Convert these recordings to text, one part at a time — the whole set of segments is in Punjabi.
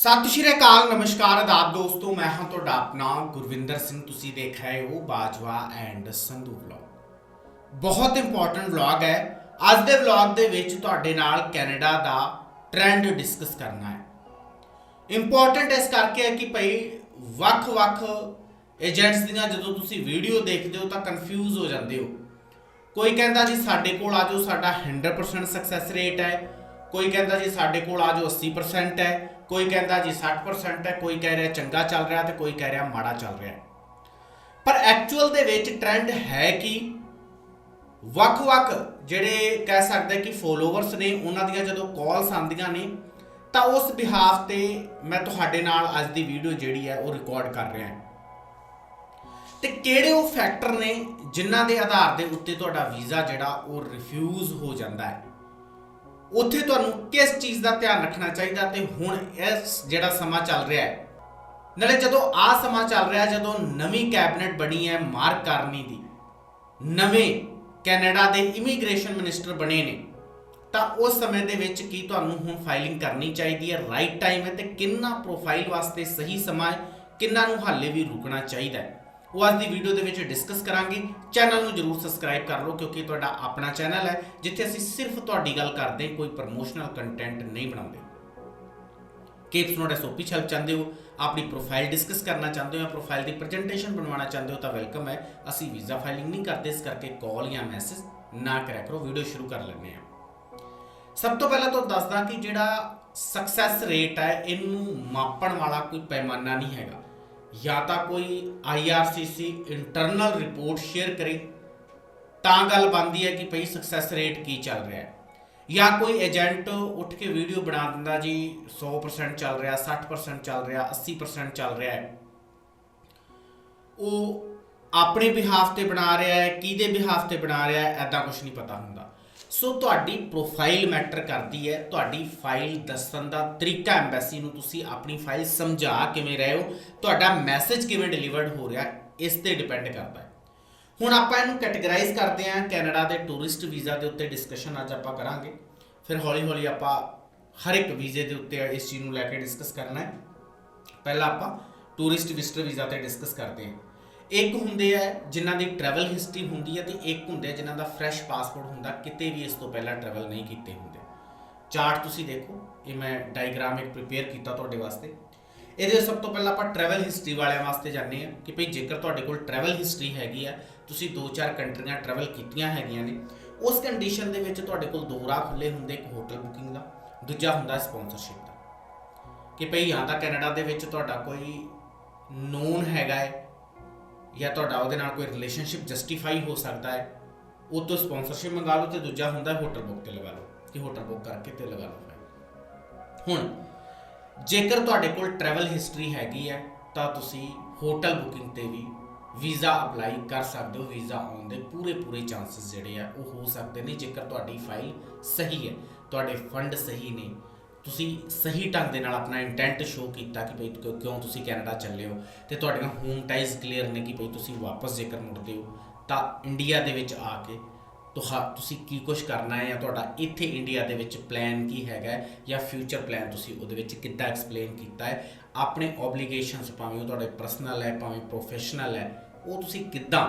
ਸਤਿ ਸ਼੍ਰੀ ਅਕਾਲ, ਨਮਸਕਾਰ, ਆਦਾਬ ਦੋਸਤੋ, ਮੈਂ ਹਾਂ ਤੁਹਾਡਾ ਆਪਣਾ ਗੁਰਵਿੰਦਰ ਸਿੰਘ, ਤੁਸੀਂ ਦੇਖ ਰਹੇ ਹੋ ਬਾਜਵਾ ਐਂਡ ਸੰਧੂ ਵਲੌਗ ਬਹੁਤ ਇੰਪੋਰਟੈਂਟ ਵਲੌਗ ਹੈ। ਅੱਜ ਦੇ ਵਲੌਗ ਦੇ ਵਿੱਚ ਤੁਹਾਡੇ ਨਾਲ ਕੈਨੇਡਾ ਦਾ ਟ੍ਰੈਂਡ ਡਿਸਕਸ ਕਰਨਾ ਹੈ। ਇੰਪੋਰਟੈਂਟ ਇਸ ਕਰਕੇ ਹੈ ਕਿ ਭਈ ਵੱਖ-ਵੱਖ ਏਜੰਟਸ ਦੀਆਂ ਜਦੋਂ ਤੁਸੀਂ ਵੀਡੀਓ ਦੇਖਦੇ ਹੋ ਤਾਂ ਕਨਫਿਊਜ਼ ਹੋ ਜਾਂਦੇ ਹੋ। ਕੋਈ ਕਹਿੰਦਾ ਜੀ ਸਾਡੇ ਕੋਲ ਆ ਜਾਓ, ਸਾਡਾ 100% ਸਕਸੈਸ ਰੇਟ ਹੈ। ਕੋਈ ਕਹਿੰਦਾ ਜੀ ਸਾਡੇ ਕੋਲ ਆ ਜੋ 80% ਹੈ, ਕੋਈ ਕਹਿੰਦਾ ਜੀ 60% ਹੈ, ਕੋਈ ਕਹਿ ਰਿਹਾ ਚੰਗਾ ਚੱਲ ਰਿਹਾ ਤੇ ਕੋਈ ਕਹਿ ਰਿਹਾ ਮਾੜਾ ਚੱਲ ਰਿਹਾ। ਪਰ ਐਕਚੁਅਲ ਦੇ ਵਿੱਚ ਟ੍ਰੈਂਡ ਹੈ ਕਿ? ਵੱਖ-ਵੱਖ ਜਿਹੜੇ ਕਹਿ ਸਕਦੇ ਕਿ ਫੋਲੋਵਰਸ ਨੇ, ਉਹਨਾਂ ਦੀਆਂ ਜਦੋਂ ਕਾਲਸ ਆਉਂਦੀਆਂ ਨੇ, ਤਾਂ ਉਸ ਬਿਹਾਫ ਤੇ ਮੈਂ ਤੁਹਾਡੇ ਨਾਲ ਅੱਜ ਦੀ ਵੀਡੀਓ ਜਿਹੜੀ ਹੈ ਉਹ ਰਿਕਾਰਡ ਕਰ ਰਿਹਾ ਹਾਂ। ਤੇ ਕਿਹੜੇ ਉਹ ਫੈਕਟਰ ਨੇ ਜਿਨ੍ਹਾਂ ਦੇ ਆਧਾਰ ਦੇ ਉੱਤੇ ਤੁਹਾਡਾ ਵੀਜ਼ਾ ਜਿਹੜਾ ਉਹ ਰਿਫਿਊਜ਼ ਹੋ ਜਾਂਦਾ ਹੈ? ਉੱਥੇ ਤੁਹਾਨੂੰ ਕਿਸ ਚੀਜ਼ ਦਾ ਧਿਆਨ ਰੱਖਣਾ ਚਾਹੀਦਾ ਤੇ ਹੁਣ ਇਸ ਜਿਹੜਾ ਸਮਾਂ ਚੱਲ ਰਿਹਾ ਹੈ। ਨਾਲੇ ਜਦੋਂ ਆ ਸਮਾਂ ਚੱਲ ਰਿਹਾ, ਜਦੋਂ ਨਵੀਂ ਕੈਬਨਿਟ ਬਣੀ ਹੈ ਮਾਰਕ ਕਾਰਨੀ ਦੀ, ਨਵੇਂ ਕੈਨੇਡਾ ਦੇ ਇਮੀਗ੍ਰੇਸ਼ਨ ਮਿਨਿਸਟਰ ਬਣੇ ਨੇ, ਤਾਂ ਉਸ ਸਮੇਂ ਦੇ ਵਿੱਚ ਕੀ ਤੁਹਾਨੂੰ ਹੁਣ ਫਾਈਲਿੰਗ ਕਰਨੀ ਚਾਹੀਦੀ ਹੈ, ਰਾਈਟ ਟਾਈਮ ਹੈ ਤੇ ਕਿੰਨਾ ਪ੍ਰੋਫਾਈਲ ਵਾਸਤੇ ਸਹੀ ਸਮਾਂ ਹੈ, ਕਿੰਨਾ ਨੂੰ ਹਾਲੇ ਵੀ ਰੁਕਣਾ ਚਾਹੀਦਾ ਹੈ। ਉਹ ਅੱਜ ਦੀ ਵੀਡੀਓ ਦੇ ਵਿੱਚ ਡਿਸਕਸ ਕਰਾਂਗੇ। ਚੈਨਲ ਨੂੰ ਜਰੂਰ ਸਬਸਕ੍ਰਾਈਬ ਕਰ ਲਓ, ਕਿਉਂਕਿ ਤੁਹਾਡਾ ਆਪਣਾ ਚੈਨਲ ਹੈ, ਜਿੱਥੇ ਅਸੀਂ ਸਿਰਫ ਤੁਹਾਡੀ ਗੱਲ ਕਰਦੇ, ਕੋਈ ਪ੍ਰੋਮੋਸ਼ਨਲ ਕੰਟੈਂਟ ਨਹੀਂ ਬਣਾਉਂਦੇ। ਕੇਪਸ ਨੋਟ ਐਸਓਪੀ ਹੈਲਪ ਚਾਹੁੰਦੇ ਹੋ, ਆਪਣੀ ਪ੍ਰੋਫਾਈਲ ਡਿਸਕਸ ਕਰਨਾ ਚਾਹੁੰਦੇ ਹੋ ਜਾਂ ਪ੍ਰੋਫਾਈਲ ਦੀ ਪ੍ਰੈਜੈਂਟੇਸ਼ਨ ਬਣਵਾਉਣਾ ਚਾਹੁੰਦੇ ਹੋ, ਤਾਂ ਵੈਲਕਮ ਹੈ। ਅਸੀਂ ਵੀਜ਼ਾ ਫਾਈਲਿੰਗ ਨਹੀਂ ਕਰਦੇ, ਇਸ ਕਰਕੇ ਕਾਲ ਜਾਂ ਮੈਸੇਜ ਨਾ ਕਰਿਆ ਕਰੋ ਵੀਡੀਓ ਸ਼ੁਰੂ ਕਰ ਲੈਂਦੇ ਹਾਂ। ਸਭ ਤੋਂ ਪਹਿਲਾਂ ਤੁਹਾਨੂੰ ਦੱਸਦਾ ਕਿ ਜਿਹੜਾ ਸਕਸੈਸ ਰੇਟ ਹੈ, ਇਹਨੂੰ ਮਾਪਣ ਵਾਲਾ ਕੋਈ ਪੈਮਾਨਾ ਨਹੀਂ ਹੈਗਾ। ਜਾਂ ਤਾਂ ਕੋਈ IRCC ਇੰਟਰਨਲ ਰਿਪੋਰਟ ਸ਼ੇਅਰ ਕਰੇ, ਤਾਂ ਗੱਲ ਬਣਦੀ ਹੈ ਕਿ ਭਈ ਸਕਸੈਸ ਰੇਟ ਕੀ ਚੱਲ ਰਿਹਾ ਹੈ। ਜਾਂ ਕੋਈ ਏਜੰਟ ਉੱਠ ਕੇ ਵੀਡੀਓ ਬਣਾ ਦਿੰਦਾ ਜੀ 100% ਚੱਲ ਰਿਹਾ 60% ਚੱਲ ਰਿਹਾ 80% ਚੱਲ ਰਿਹਾ ਹੈ। ਉਹ ਆਪਣੇ ਬਿਹਾਫ ਤੇ ਬਣਾ ਰਿਹਾ ਹੈ, ਕਿਹਦੇ ਬਿਹਾਫ ਤੇ ਬਣਾ ਰਿਹਾ ਹੈ ਐਦਾਂ ਕੁਝ ਨਹੀਂ ਪਤਾ ਹੁੰਦਾ। ਸੋ ਤੁਹਾਡੀ ਪ੍ਰੋਫਾਈਲ ਮੈਟਰ ਕਰਦੀ ਹੈ। ਤੁਹਾਡੀ ਫਾਈਲ ਦੱਸਣ ਦਾ ਤਰੀਕਾ ਐਮਬੈਸੀ ਨੂੰ ਤੁਸੀਂ ਆਪਣੀ ਫਾਈਲ ਸਮਝਾ ਕਿਵੇਂ ਰਹੇ ਹੋ। ਤੁਹਾਡਾ ਮੈਸੇਜ ਕਿਵੇਂ ਡਿਲੀਵਰਡ ਹੋ ਰਿਹਾ, ਇਸ ਤੇ ਡਿਪੈਂਡ ਕਰਦਾ ਹੈ। ਹੁਣ ਆਪਾਂ ਇਹਨੂੰ ਕੈਟੇਗਰਾਈਜ਼ ਕਰਦੇ ਹਾਂ। ਕੈਨੇਡਾ ਦੇ ਟੂਰਿਸਟ ਵੀਜ਼ਾ ਦੇ ਉੱਤੇ ਡਿਸਕਸ਼ਨ ਅੱਜ ਆਪਾਂ ਕਰਾਂਗੇ। ਫਿਰ ਹੌਲੀ ਹੌਲੀ ਆਪਾਂ ਹਰ ਇੱਕ ਵੀਜ਼ੇ ਦੇ ਉੱਤੇ ਇਸ ਚੀਜ਼ ਨੂੰ ਲੈ ਕੇ ਡਿਸਕਸ ਕਰਨਾ ਹੈ। ਪਹਿਲਾਂ ਆਪਾਂ ਟੂਰਿਸਟ ਵਿਜ਼ਟਰ ਵੀਜ਼ਾ ਤੇ ਡਿਸਕਸ ਕਰਦੇ ਹਾਂ। ਇੱਕ ਹੁੰਦੇ ਆ ਜਿਨ੍ਹਾਂ ਦੀ ਟਰੈਵਲ ਹਿਸਟਰੀ ਹੁੰਦੀ ਹੈ ਤੇ ਇੱਕ ਹੁੰਦੇ ਆ ਜਿਨ੍ਹਾਂ ਦਾ ਫਰੈਸ਼ ਪਾਸਪੋਰਟ ਹੁੰਦਾ, ਕਿਤੇ ਵੀ ਇਸ ਤੋਂ ਪਹਿਲਾਂ ਟਰੈਵਲ ਨਹੀਂ ਕੀਤੇ ਹੁੰਦੇ। ਚਾਰਟ ਤੁਸੀਂ ਦੇਖੋ, ਇਹ ਮੈਂ ਡਾਇਗ੍ਰਾਮ ਇੱਕ ਪ੍ਰਿਪੇਅਰ ਕੀਤਾ ਤੁਹਾਡੇ ਵਾਸਤੇ। ਇਹਦੇ ਸਭ ਤੋਂ ਪਹਿਲਾਂ ਆਪਾਂ ਟਰੈਵਲ ਹਿਸਟਰੀ ਵਾਲਿਆਂ ਵਾਸਤੇ ਜਾਣਦੇ ਆ ਕਿ ਭਈ ਜੇਕਰ ਤੁਹਾਡੇ ਕੋਲ ਟਰੈਵਲ ਹਿਸਟਰੀ ਹੈਗੀ ਆ, ਤੁਸੀਂ 2-4 ਕੰਟਰੀਆਂ ਟਰੈਵਲ ਕੀਤੀਆਂ ਹੈਗੀਆਂ ਨੇ, ਉਸ ਕੰਡੀਸ਼ਨ ਦੇ ਵਿੱਚ ਤੁਹਾਡੇ ਕੋਲ ਦੋ ਰਾਹ ਖੁੱਲੇ ਹੁੰਦੇ, ਇੱਕ ਹੋਟਲ ਬੁਕਿੰਗ ਦਾ, ਦੂਜਾ ਹੁੰਦਾ ਸਪਾਂਸਰਸ਼ਿਪ ਦਾ। ਕਿ ਭਈ ਜਾਂ ਤਾਂ ਕੈਨੇਡਾ ਦੇ ਵਿੱਚ ਤੁਹਾਡਾ ਕੋਈ ਨੋਨ ਹੈਗਾ ਹੈ ਜਾਂ ਤੁਹਾਡਾ ਉਹਦੇ ਨਾਲ ਕੋਈ ਰਿਲੇਸ਼ਨਸ਼ਿਪ ਜਸਟੀਫਾਈ ਹੋ ਸਕਦਾ ਹੈ, ਉਹ ਤੋਂ ਸਪਾਂਸਰਸ਼ਿਪ ਮੰਗਾ ਲਓ ਤੇ ਦੂਜਾ ਹੁੰਦਾ ਹੋਟਲ ਬੁੱਕ ਤੇ ਲਗਾ ਲਓ, ਕਿ ਹੋਟਲ ਬੁੱਕ ਕਰਕੇ ਤੇ ਲਗਾ ਲਓ ਫਿਰ। ਹੁਣ, ਜੇਕਰ ਤੁਹਾਡੇ ਕੋਲ ਟਰੈਵਲ ਹਿਸਟਰੀ ਹੈਗੀ ਹੈ, ਤਾਂ ਤੁਸੀਂ ਹੋਟਲ ਬੁਕਿੰਗ ਤੇ ਵੀ ਵੀਜ਼ਾ ਅਪਲਾਈ ਕਰ ਸਕਦੇ ਹੋ ਵੀਜ਼ਾ ਆਉਣ ਦੇ ਪੂਰੇ ਪੂਰੇ ਚਾਂਸਸ ਜਿਹੜੇ ਆ, ਉਹ ਹੋ ਸਕਦੇ ਨੇ ਜੇਕਰ ਤੁਹਾਡੀ ਫਾਈਲ ਸਹੀ ਹੈ, ਤੁਹਾਡੇ ਫੰਡ ਸਹੀ ਨੇ ਤੁਸੀਂ ਸਹੀ ਢੰਗ ਦੇ ਨਾਲ ਆਪਣਾ ਇੰਟੈਂਟ ਸ਼ੋ ਕੀਤਾ ਕਿ ਭਈ ਕਿਉਂ ਕਿਉਂ ਤੁਸੀਂ ਕੈਨੇਡਾ ਚੱਲੇ ਹੋ ਤੇ ਤੁਹਾਡੀਆਂ ਹੋਮ ਟਾਈਜ਼ ਕਲੀਅਰ ਨੇ ਕਿ ਭਈ ਤੁਸੀਂ ਵਾਪਸ ਜੇਕਰ ਮੁੜਦੇ ਹੋ, ਤਾਂ ਇੰਡੀਆ ਦੇ ਵਿੱਚ ਆ ਕੇ ਤੁਹਾ ਤੁਸੀਂ ਕੀ ਕੁਝ ਕਰਨਾ ਹੈ ਜਾਂ ਤੁਹਾਡਾ ਇੱਥੇ ਇੰਡੀਆ ਦੇ ਵਿੱਚ ਪਲਾਨ ਕੀ ਹੈਗਾ ਜਾਂ ਫਿਊਚਰ ਪਲਾਨ ਤੁਸੀਂ ਉਹਦੇ ਵਿੱਚ ਕਿੱਦਾਂ ਐਕਸਪਲੇਨ ਕੀਤਾ ਹੈ, ਆਪਣੇ ਓਬਲੀਗੇਸ਼ਨਸ ਭਾਵੇਂ ਉਹ ਤੁਹਾਡੇ ਪਰਸਨਲ ਹੈ, ਭਾਵੇਂ ਪ੍ਰੋਫੈਸ਼ਨਲ ਹੈ, ਉਹ ਤੁਸੀਂ ਕਿੱਦਾਂ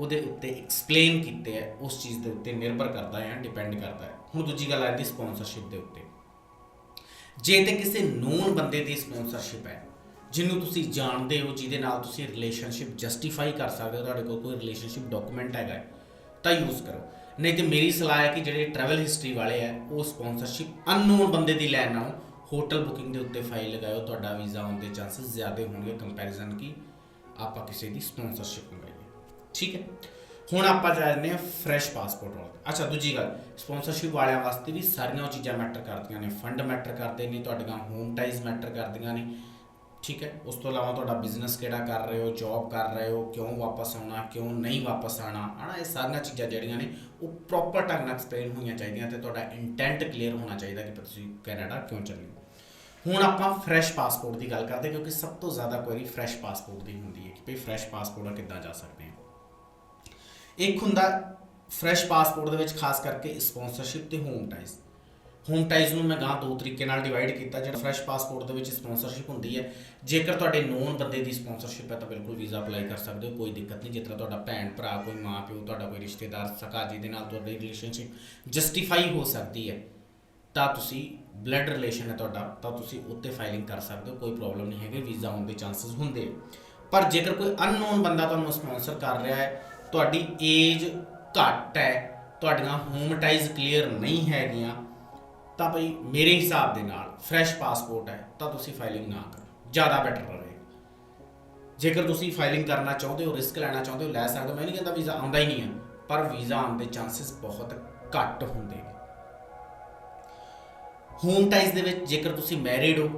ਉਹਦੇ ਉੱਤੇ ਐਕਸਪਲੇਨ ਕੀਤੇ ਹੈ, ਉਸ ਚੀਜ਼ ਦੇ ਉੱਤੇ ਨਿਰਭਰ ਕਰਦਾ ਹੈ ਡਿਪੈਂਡ ਕਰਦਾ ਹੈ। ਹੁਣ ਦੂਜੀ ਗੱਲ ਆਉਂਦੀ ਸਪਾਂਸਰਸ਼ਿਪ ਦੇ ਉੱਤੇ। ਜੇ ਤੇ ਕਿਸੇ ਨੋਨ ਬੰਦੇ ਦੀ ਸਪਾਂਸਰਸ਼ਿਪ ਹੈ, ਜਿਹਨੂੰ ਤੁਸੀਂ ਜਾਣਦੇ ਹੋ, ਜਿਹਦੇ ਨਾਲ ਤੁਸੀਂ ਰਿਲੇਸ਼ਨਸ਼ਿਪ ਜਸਟੀਫਾਈ ਕਰ ਸਕਦੇ ਹੋ, ਤੁਹਾਡੇ ਕੋਲ ਕੋਈ ਰਿਲੇਸ਼ਨਸ਼ਿਪ ਡਾਕੂਮੈਂਟ ਹੈਗਾ ਤਾਂ ਯੂਜ਼ ਕਰੋ। ਨਹੀਂ ਤੇ ਮੇਰੀ ਸਲਾਹ ਹੈ ਕਿ ਜਿਹੜੇ ਟਰੈਵਲ ਹਿਸਟਰੀ ਵਾਲੇ ਆ ਉਹ ਸਪਾਂਸਰਸ਼ਿਪ ਅਨਨੋਨ ਬੰਦੇ ਦੀ ਲੈਣ ਨਾਲੋਂ ਹੋਟਲ ਬੁਕਿੰਗ ਦੇ ਉੱਤੇ ਫਾਈਲ ਲਗਾਓ ਤੁਹਾਡਾ ਵੀਜ਼ਾ ਆਉਣ ਦੇ ਚਾਂਸਸ ਜ਼ਿਆਦਾ ਹੋਣਗੇ ਕੰਪੈਰੀਜ਼ਨ ਕੀ ਆਪਾਂ ਕਿਸੇ ਦੀ ਸਪਾਂਸਰਸ਼ਿਪ ਮੰਗਾਈਏ ਠੀਕ ਹੈ? ਹੁਣ ਆਪਾਂ ਜਾਂਦੇ ਹਾਂ ਫਰੈਸ਼ ਪਾਸਪੋਰਟ ਵਾਲਾ। ਅੱਛਾ, ਦੂਜੀ ਗੱਲ ਸਪਾਂਸਰਸ਼ਿਪ ਵਾਲਿਆਂ ਵਾਸਤੇ ਵੀ ਸਾਰੀਆਂ ਉਹ ਚੀਜ਼ਾਂ ਮੈਟਰ ਕਰਦੀਆਂ ਨੇ। ਫੰਡ ਮੈਟਰ ਕਰਦੇ ਨੇ, ਤੁਹਾਡੀਆਂ ਹੋਮ ਟਾਈਜ਼ ਮੈਟਰ ਕਰਦੀਆਂ ਨੇ। ਠੀਕ ਹੈ? ਉਸ ਤੋਂ ਇਲਾਵਾ ਤੁਹਾਡਾ ਬਿਜ਼ਨਸ ਕਿਹੜਾ ਕਰ ਰਹੇ ਹੋ ਜੌਬ ਕਰ ਰਹੇ ਹੋ, ਕਿਉਂ ਵਾਪਸ ਆਉਣਾ, ਕਿਉਂ ਨਹੀਂ ਵਾਪਸ ਆਣਾ ਹਨਾ, ਇਹ ਸਾਰੀਆਂ ਚੀਜ਼ਾਂ ਜਿਹੜੀਆਂ ਨੇ, ਉਹ ਪ੍ਰੋਪਰ ਢੰਗ ਨਾਲ ਐਕਸਪਲੇਨ ਹੋਈਆਂ ਚਾਹੀਦੀਆਂ ਤੇ ਤੁਹਾਡਾ ਇੰਟੈਂਟ ਕਲੀਅਰ ਹੋਣਾ ਚਾਹੀਦਾ ਕਿ ਤੁਸੀਂ ਕੈਨੇਡਾ ਕਿਉਂ ਚੱਲੇ। ਹੋ ਹੁਣ ਆਪਾਂ ਫਰੈਸ਼ ਪਾਸਪੋਰਟ ਦੀ ਗੱਲ ਕਰਦੇ ਕਿਉਂਕਿ ਸਭ ਤੋਂ ਜ਼ਿਆਦਾ ਕੁਐਰੀ ਫਰੈਸ਼ ਪਾਸਪੋਰਟ ਦੀ ਹੁੰਦੀ ਹੈ ਕਿ ਭਈ ਫਰੈਸ਼ ਪਾਸਪੋਰਟ ਆ ਕਿੱਦਾਂ ਜਾ ਸਕਦੇ ਹਾਂ। ਇੱਕ ਹੁੰਦਾ ਫਰੈਸ਼ ਪਾਸਪੋਰਟ ਦੇ ਵਿੱਚ, ਖਾਸ ਕਰਕੇ ਸਪਾਂਸਰਸ਼ਿਪ ਤੇ ਹੋਮ ਟਾਈਜ਼ ਹੋਮ ਟਾਈਜ਼ ਨੂੰ ਮੈਂ ਗਾਂ ਦੋ ਤਰੀਕੇ ਨਾਲ ਡਿਵਾਈਡ ਕੀਤਾ, ਜਿਹੜਾ ਫਰੈਸ਼ ਪਾਸਪੋਰਟ ਦੇ ਵਿੱਚ ਸਪਾਂਸਰਸ਼ਿਪ ਹੁੰਦੀ ਹੈ। ਜੇਕਰ ਤੁਹਾਡੇ ਨੋਨ ਬੰਦੇ ਦੀ ਸਪਾਂਸਰਸ਼ਿਪ ਹੈ ਤਾਂ ਬਿਲਕੁਲ ਵੀਜ਼ਾ ਅਪਲਾਈ ਕਰ ਸਕਦੇ ਹੋ, ਕੋਈ ਦਿੱਕਤ ਨਹੀਂ। ਜਿਸ ਤਰ੍ਹਾਂ ਤੁਹਾਡਾ ਭੈਣ, ਭਰਾ, ਕੋਈ ਮਾਂ, ਪਿਓ, ਤੁਹਾਡਾ ਕੋਈ ਰਿਸ਼ਤੇਦਾਰ ਸਕਾ ਜੀ ਦੇ ਨਾਲ ਤੁਹਾਡੀ ਰਿਲੇਸ਼ਨਸ਼ਿਪ ਜਸਟੀਫਾਈ ਹੋ ਸਕਦੀ ਹੈ, ਤਾਂ ਤੁਸੀਂ ਬਲੱਡ ਰਿਲੇਸ਼ਨ ਹੈ ਤੁਹਾਡਾ, ਤਾਂ ਤੁਸੀਂ ਉੱਤੇ ਫਾਈਲਿੰਗ ਕਰ ਸਕਦੇ ਹੋ, ਕੋਈ ਪ੍ਰੋਬਲਮ ਨਹੀਂ ਹੈਗੀ ਵੀਜ਼ਾ ਆਉਣ ਦੇ ਚਾਂਸਸ ਹੁੰਦੇ ਪਰ ਜੇਕਰ ਕੋਈ ਅਨਨੋਨ ਬੰਦਾ ਤੁਹਾਨੂੰ ਸਪਾਂਸਰ ਕਰ ਰਿਹਾ ਹੈ ਤੁਹਾਡੀ ਏਜ ਘੱਟ ਹੈ, ਤੁਹਾਡੀਆਂ ਹੋਮ ਟਾਈਜ਼ ਕਲੀਅਰ ਨਹੀਂ ਹੈਗੀਆਂ, ਤਾਂ ਭਈ ਮੇਰੇ ਹਿਸਾਬ ਦੇ ਨਾਲ ਫਰੈਸ਼ ਪਾਸਪੋਰਟ ਹੈ, ਤਾਂ ਤੁਸੀਂ ਫਾਈਲਿੰਗ ਨਾ ਕਰੋ, ਜ਼ਿਆਦਾ ਬੈਟਰ ਰਹੇਗਾ ਜੇਕਰ ਤੁਸੀਂ ਫਾਈਲਿੰਗ ਕਰਨਾ ਚਾਹੁੰਦੇ ਹੋ ਰਿਸਕ ਲੈਣਾ ਚਾਹੁੰਦੇ ਹੋ, ਲੈ ਸਕਦੇ ਹੋ, ਮੈਂ ਨਹੀਂ ਕਹਿੰਦਾ ਵੀਜ਼ਾ ਆਉਂਦਾ ਹੀ ਨਹੀਂ ਹੈ, ਪਰ ਵੀਜ਼ਾ ਆਉਣ ਦੇ ਚਾਂਸਸ ਬਹੁਤ ਘੱਟ ਹੁੰਦੇ ਨੇ। ਹੋਮ ਟਾਈਜ਼ ਦੇ ਵਿੱਚ ਜੇਕਰ ਤੁਸੀਂ ਮੈਰਿਡ ਹੋ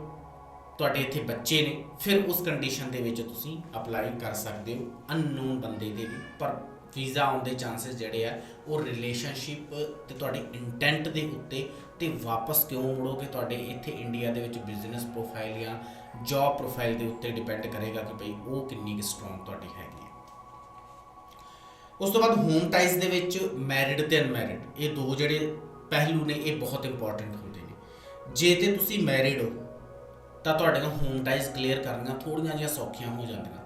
ਤੁਹਾਡੇ ਇੱਥੇ ਬੱਚੇ ਨੇ, ਫਿਰ ਉਸ ਕੰਡੀਸ਼ਨ ਦੇ ਵਿੱਚ ਤੁਸੀਂ ਅਪਲਾਈ ਕਰ ਸਕਦੇ ਹੋ ਅਨਨੋਨ ਬੰਦੇ ਦੇ ਵੀ। ਪਰ ਵੀਜ਼ਾ ਆਉਣ ਦੇ ਚਾਂਸਸ ਜਿਹੜੇ ਆ, ਉਹ ਰਿਲੇਸ਼ਨਸ਼ਿਪ ਤੇ ਤੁਹਾਡੇ ਇੰਟੈਂਟ ਦੇ ਉੱਤੇ ਤੇ ਵਾਪਸ ਕਿਉਂ ਮੁੜੋਗੇ? ਤੁਹਾਡੇ ਇੱਥੇ ਇੰਡੀਆ ਦੇ ਵਿੱਚ ਬਿਜ਼ਨਸ ਪ੍ਰੋਫਾਈਲ ਜਾਂ ਜੌਬ ਪ੍ਰੋਫਾਈਲ ਦੇ ਉੱਤੇ ਡਿਪੈਂਡ ਕਰੇਗਾ ਕਿ ਭਈ ਉਹ ਕਿੰਨੀ ਕੁ ਸਟਰੋਂਗ ਤੁਹਾਡੀ ਹੈਗੀ ਹੈ। ਉਸ ਤੋਂ ਬਾਅਦ ਹੋਮ ਟਾਈਜ਼ ਦੇ ਵਿੱਚ ਮੈਰਿਡ ਤੇ ਅਨਮੈਰਿਡ ਇਹ ਦੋ ਜਿਹੜੇ ਪਹਿਲੂ ਨੇ, ਇਹ ਬਹੁਤ ਇੰਪੋਰਟੈਂਟ ਹੁੰਦੇ ਨੇ। ਜੇ ਤੇ ਤੁਸੀਂ ਮੈਰਿਡ ਹੋ ਤਾਂ ਤੁਹਾਡੀਆਂ ਹੋਮ ਟਾਈਜ਼ ਕਲੀਅਰ ਕਰਨੀਆਂ ਥੋੜੀਆਂ ਜਿਹੀਆਂ ਸੌਖੀਆਂ ਹੋ ਜਾਂਦੀਆਂ।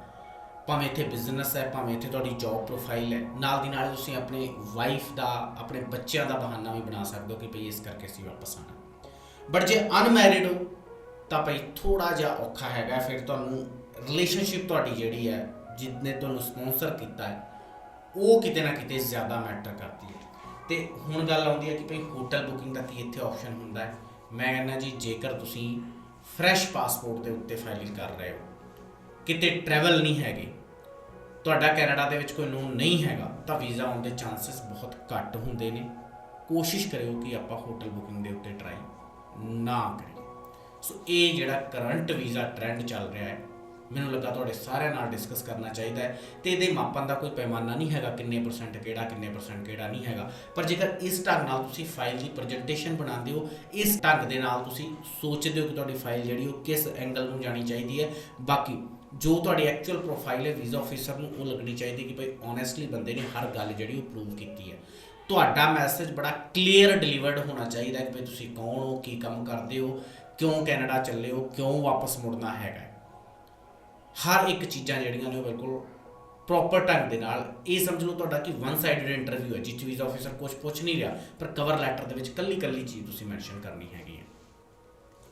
ਭਾਵੇਂ ਇੱਥੇ ਬਿਜ਼ਨਸ ਹੈ, ਭਾਵੇਂ ਇੱਥੇ ਤੁਹਾਡੀ ਜੌਬ ਪ੍ਰੋਫਾਈਲ ਹੈ, ਨਾਲ ਦੀ ਨਾਲ ਤੁਸੀਂ ਆਪਣੇ ਵਾਈਫ ਦਾ, ਆਪਣੇ ਬੱਚਿਆਂ ਦਾ ਬਹਾਨਾ ਵੀ ਬਣਾ ਸਕਦੇ ਹੋ ਕਿ ਭਈ ਇਸ ਕਰਕੇ ਅਸੀਂ ਵਾਪਸ ਆਣਾ ਬਟ ਜੇ ਅਨਮੈਰਿਡ ਹੋ, ਤਾਂ ਭਈ ਥੋੜਾ ਜਿਹਾ ਔਖਾ ਹੈਗਾ, ਫਿਰ ਤੁਹਾਨੂੰ ਰਿਲੇਸ਼ਨਸ਼ਿਪ ਤੁਹਾਡੀ ਜਿਹੜੀ ਹੈ ਜਿਹਨੇ ਤੁਹਾਨੂੰ ਸਪਾਂਸਰ ਕੀਤਾ ਹੈ, ਉਹ ਕਿਤੇ ਨਾ ਕਿਤੇ ਜ਼ਿਆਦਾ ਮੈਟਰ ਕਰਦੀ ਹੈ। ਤੇ ਹੁਣ ਗੱਲ ਆਉਂਦੀ ਹੈ ਕਿ ਭਈ ਹੋਟਲ ਬੁਕਿੰਗ ਦਾ ਕੀ ਇੱਥੇ ਆਪਸ਼ਨ ਹੁੰਦਾ ਹੈ? ਮੈਂ ਕਹਿੰਦਾ ਜੀ, ਜੇਕਰ ਤੁਸੀਂ ਫਰੈਸ਼ ਪਾਸਪੋਰਟ ਦੇ ਉੱਤੇ ਫਾਈਲਿੰਗ ਕਰ ਰਹੇ ਹੋ। ਕਿਤੇ ਟਰੈਵਲ ਨਹੀਂ ਹੈਗੇ। ਤੁਹਾਡਾ ਕੈਨੇਡਾ ਦੇ ਵਿੱਚ ਕੋਈ ਨੋਨ ਨਹੀਂ ਹੈਗਾ, ਤਾਂ ਵੀਜ਼ਾ ਆਉਣ ਦੇ ਚਾਂਸਸ ਬਹੁਤ ਘੱਟ ਹੁੰਦੇ ਨੇ। ਕੋਸ਼ਿਸ਼ ਕਰਿਓ ਕਿ ਆਪਾਂ ਹੋਟਲ ਬੁਕਿੰਗ ਦੇ ਉੱਤੇ ਟਰਾਈ ਨਾ ਕਰੀਏ। ਸੋ ਇਹ ਜਿਹੜਾ ਕਰੰਟ ਵੀਜ਼ਾ ਟ੍ਰੈਂਡ ਚੱਲ ਰਿਹਾ ਹੈ ਮੈਨੂੰ ਲੱਗਾ ਤੁਹਾਡੇ ਸਾਰਿਆਂ ਨਾਲ ਡਿਸਕਸ ਕਰਨਾ ਚਾਹੀਦਾ ਹੈ ਤੇ ਇਹਦੇ ਮਾਪਨ ਦਾ ਕੋਈ ਪੈਮਾਨਾ ਨਹੀਂ ਹੈਗਾ ਕਿੰਨੇ ਪਰਸੈਂਟ ਕਿਹੜਾ, ਕਿੰਨੇ ਪਰਸੈਂਟ ਕਿਹੜਾ ਨਹੀਂ ਹੈਗਾ। ਪਰ ਜੇਕਰ ਇਸ ਢੰਗ ਨਾਲ ਤੁਸੀਂ ਫਾਈਲ ਦੀ ਪ੍ਰੈਜੈਂਟੇਸ਼ਨ ਬਣਾਉਂਦੇ ਹੋ, ਇਸ ਢੰਗ ਦੇ ਨਾਲ ਤੁਸੀਂ ਸੋਚਦੇ ਹੋ ਕਿ ਤੁਹਾਡੀ ਫਾਈਲ ਜਿਹੜੀ ਉਹ ਕਿਸ ਐਂਗਲ ਨੂੰ ਜਾਣੀ ਚਾਹੀਦੀ ਹੈ। ਬਾਕੀ ਜੋ ਤੁਹਾਡੀ ਐਕਚੁਅਲ ਪ੍ਰੋਫਾਈਲ ਹੈ ਵੀਜ਼ਾ ਆਫੀਸਰ ਨੂੰ ਉਹ ਲੱਗਣੀ ਚਾਹੀਦੀ ਕਿ ਭਾਈ ਓਨੈਸਟਲੀ ਬੰਦੇ ਨੇ ਹਰ ਗੱਲ ਜਿਹੜੀ ਉਹ ਪ੍ਰੂਵ ਕੀਤੀ ਹੈ। ਤੁਹਾਡਾ ਮੈਸੇਜ ਬੜਾ ਕਲੀਅਰ ਡਿਲੀਵਰਡ ਹੋਣਾ ਚਾਹੀਦਾ ਕਿ ਭਾਈ ਤੁਸੀਂ ਕੌਣ ਹੋ, ਕੀ ਕੰਮ ਕਰਦੇ ਹੋ, ਕਿਉਂ ਕੈਨੇਡਾ ਚੱਲੇ ਹੋ, ਕਿਉਂ ਵਾਪਸ ਮੁੜਨਾ ਹੈਗਾ ਹਰ ਇੱਕ ਚੀਜ਼ਾਂ ਜਿਹੜੀਆਂ ਨੇ ਉਹ ਬਿਲਕੁਲ ਪ੍ਰੋਪਰ ਢੰਗ ਦੇ ਨਾਲ। ਇਹ ਸਮਝ ਲਓ ਤੁਹਾਡਾ ਕਿ ਵਨ ਸਾਈਡਡ ਇੰਟਰਵਿਊ ਹੈ, ਜਿਸ 'ਚ ਵੀਜ਼ਾ ਆਫੀਸਰ ਕੁਝ ਪੁੱਛ ਨਹੀਂ ਰਿਹਾ, ਪਰ ਕਵਰ ਲੈਟਰ ਦੇ ਵਿੱਚ ਕੱਲੀ ਕੱਲੀ ਚੀਜ਼ ਤੁਸੀਂ ਮੈਂਸ਼ਨ ਕਰਨੀ ਹੈਗੀ।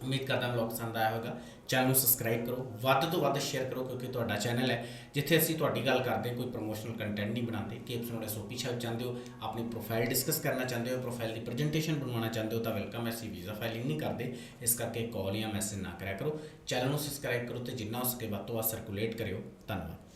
ਉਮੀਦ ਕਰਦਾ ਹਾਂ ਵਲੌਗ ਪਸੰਦ ਆਇਆ ਹੋਵੇਗਾ। ਚੈਨਲ ਨੂੰ ਸਬਸਕ੍ਰਾਈਬ ਕਰੋ ਵੱਧ ਤੋਂ ਵੱਧ ਸ਼ੇਅਰ ਕਰੋ ਕਿਉਂਕਿ ਤੁਹਾਡਾ ਚੈਨਲ ਹੈ। ਜਿੱਥੇ ਅਸੀਂ ਤੁਹਾਡੀ ਗੱਲ ਕਰਦੇ ਹਾਂ, ਕੋਈ ਪ੍ਰੋਮੋਸ਼ਨਲ ਕੰਟੈਂਟ ਨਹੀਂ ਬਣਾਉਂਦੇ ਕਿ ਐਪੀਸੋਡ ਐਸਓਪੀ ਛਾਪ ਚਾਹੁੰਦੇ ਹੋ ਆਪਣੀ ਪ੍ਰੋਫਾਈਲ ਡਿਸਕਸ ਕਰਨਾ ਚਾਹੁੰਦੇ ਹੋ ਪ੍ਰੋਫਾਈਲ ਦੀ ਪ੍ਰੈਜੈਂਟੇਸ਼ਨ ਬਣਵਾਉਣਾ ਚਾਹੁੰਦੇ ਹੋ ਤਾਂ ਵੈਲਕਮ ਅਸੀਂ ਵੀਜ਼ਾ ਫਾਈਲਿੰਗ ਨਹੀਂ ਕਰਦੇ। ਇਸ ਕਰਕੇ ਕਾਲ ਜਾਂ ਮੈਸੇਜ ਨਾ ਕਰਿਆ ਕਰੋ। ਚੈਨਲ ਨੂੰ ਸਬਸਕ੍ਰਾਈਬ ਕਰੋ ਤੇ ਜਿੰਨਾ ਹੋ ਸਕੇ ਵੱਧ ਤੋਂ ਵੱਧ ਸਰਕੂਲੇਟ ਕਰਿਓ। ਧੰਨਵਾਦ।